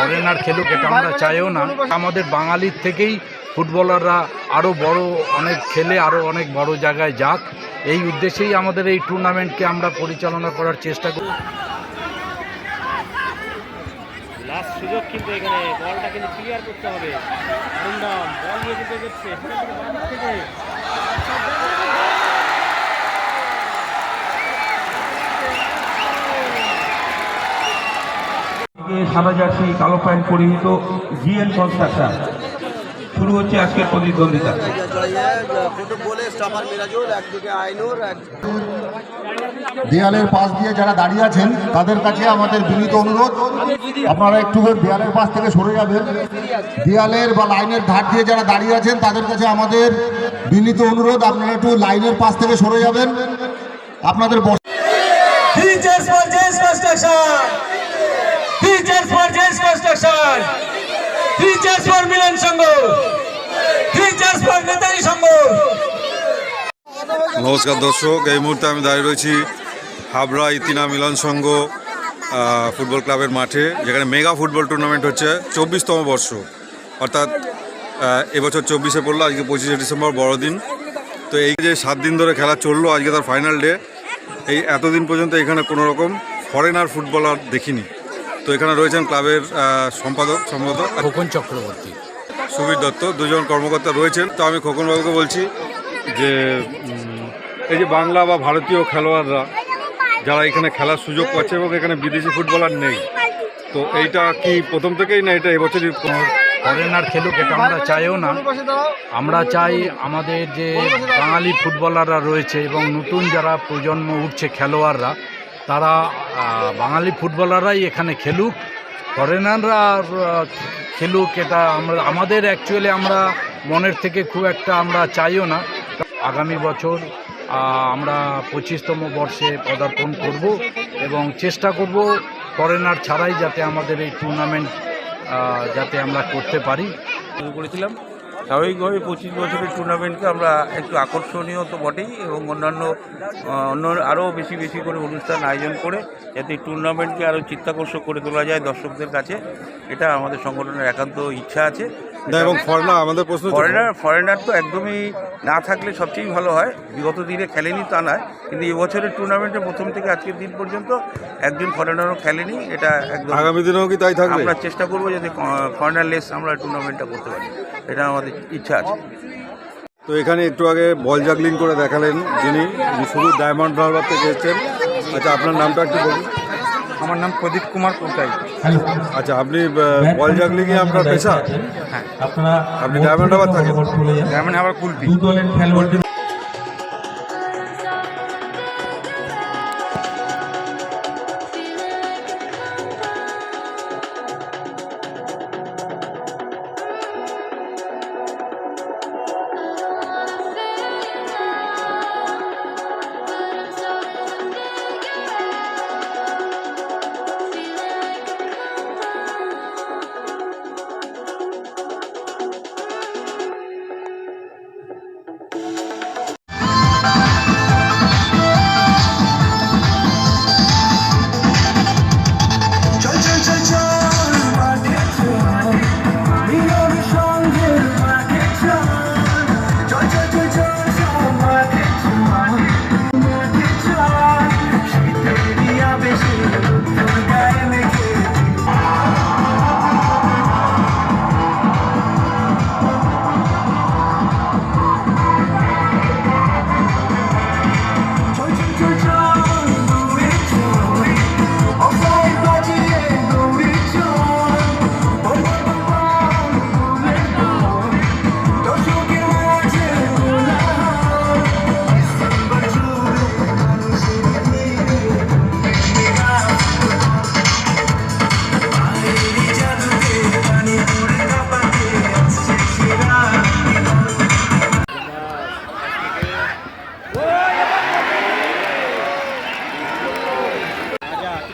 Foreigner খেলুক, এটা আমরা চাইও না। আমাদের বাঙালির থেকেই ফুটবলাররা আরও বড় অনেক খেলে আরও অনেক বড় জায়গায় যাক। এই উদ্দেশ্যেই আমাদের এই টুর্নামেন্টকে আমরা পরিচালনা করার চেষ্টা করি। সুযোগ কিন্তু এখানে, বলটা কিন্তু ক্লিয়ার করতে হবে। বল নিয়ে কিন্তু থেকে সাদা জার্সি কালো প্যান্ট পরিহিত জিএন কনস্ট্রাকশন শুরু হচ্ছে আজকের প্রতিদ্বন্দ্বিতা। দেয়ালের পাশ দিয়ে যারা দাঁড়িয়ে আছেন তাদের কাছে আমাদের বিনীত অনুরোধ। আপনারা একটু দেয়ালের পাশ থেকে সরে যাবেন। দেয়ালের বা লাইনের ধার দিয়ে যারা দাঁড়িয়ে আছেন তাদের কাছে আমাদের বিনীত অনুরোধ। আপনারা একটু লাইনের পাশ থেকে সরে যাবেন। আপনাদের Teachers for James Construction! Teachers for Milan Sangho! Teachers for Netari Sangho! নমস্কার দর্শক, এই মুহূর্তে আমি দাঁড়িয়ে রয়েছি হাবড়া ইতিনা মিলন সংঘ ফুটবল ক্লাবের মাঠে, যেখানে মেগা ফুটবল টুর্নামেন্ট হচ্ছে চব্বিশতম বর্ষ অর্থাৎ এবছর চব্বিশে পড়ল, আজকে পঁচিশে ডিসেম্বর, বড়দিন তো এই যে সাত দিন ধরে খেলা চলল, আজকে তার ফাইনাল ডে এই এতদিন পর্যন্ত এখানে কোনো রকম ফরেনার ফুটবলার দেখিনি তো এখানে রয়েছেন ক্লাবের সম্পাদক সম্পাদক খোকন চক্রবর্তী। সুবীর দত্ত দুজন কর্মকর্তা রয়েছেন। তো আমি খোকনবাবুকে বলছি যে এই যে বাংলা বা ভারতীয় খেলোয়াড়রা যারা এখানে খেলার সুযোগ পাচ্ছে এবং এখানে বিদেশি ফুটবলার নেই তো এইটা কি প্রথম থেকেই না এটা এবছরই ফরেনার খেলুক এটা আমরা চাইও না। আমরা চাই আমাদের যে বাঙালি ফুটবলাররা রয়েছে এবং নতুন যারা প্রজন্ম উঠছে খেলোয়াড়রা তারা বাঙালি ফুটবলাররাই এখানে খেলুক, ফরেনাররা খেলুক, এটা আমরা, আমাদের অ্যাকচুয়ালি আমরা মনের থেকে খুব একটা আমরা চাইও না। আগামী বছর আমরা পঁচিশতম বর্ষে পদার্পণ করব এবং চেষ্টা করব ফরেনার ছাড়াই যাতে আমাদের এই টুর্নামেন্ট যাতে আমরা করতে পারি। শুরু করেছিলাম। স্বাভাবিকভাবে পঁচিশ বছরের টুর্নামেন্টকে আমরা একটু আকর্ষণীয় তো বটেই এবং অন্যান্য অন্য আরও বেশি বেশি করে অনুষ্ঠান আয়োজন করে যাতে এই টুর্নামেন্টকে আরও চিত্তাকর্ষক করে তোলা যায় দর্শকদের কাছে। এটা আমাদের সংগঠনের একান্ত ইচ্ছা আছে। এবং ফরেনার আমাদের প্রশ্ন ফরেনার ফরেনার তো একদমই না থাকলে সবচেয়েই ভালো হয়। বিগত দিনে খেলেনি তা নয় কিন্তু এবছরের টুর্নামেন্টে প্রথম থেকে আজকের দিন পর্যন্ত একজন ফরেনারও খেলেনি এটা একদম আগামী দিনেও কি তাই থাকবে? আমরা চেষ্টা করব যাতে ফরেনার লেস আমরা টুর্নামেন্টটা করতে পারি। এটা আমাদের ইচ্ছা আছে। তো এখানে একটু আগে বল জাগলিং করে দেখালেন যিনি শুধু ডায়মন্ড হারবার থেকে এসেছেন। আচ্ছা আপনার নামটা একটু বলুন। আমার নাম প্রদীপ কুমার কোটাই। আচ্ছা আপনি বল বল জাগলিংয়ে আপনার পেশা? হ্যাঁ। আপনি ডায়মন্ড হারবার থাকেন। Diamond Harbour Kulpi.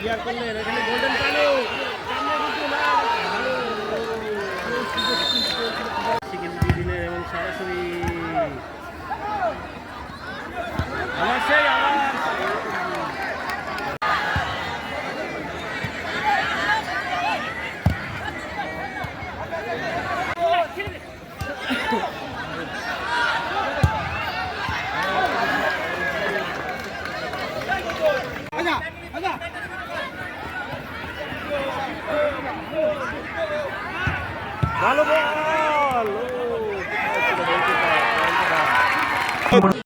তৈরি করলেন এখানে গোল্ডেন ভালো বল।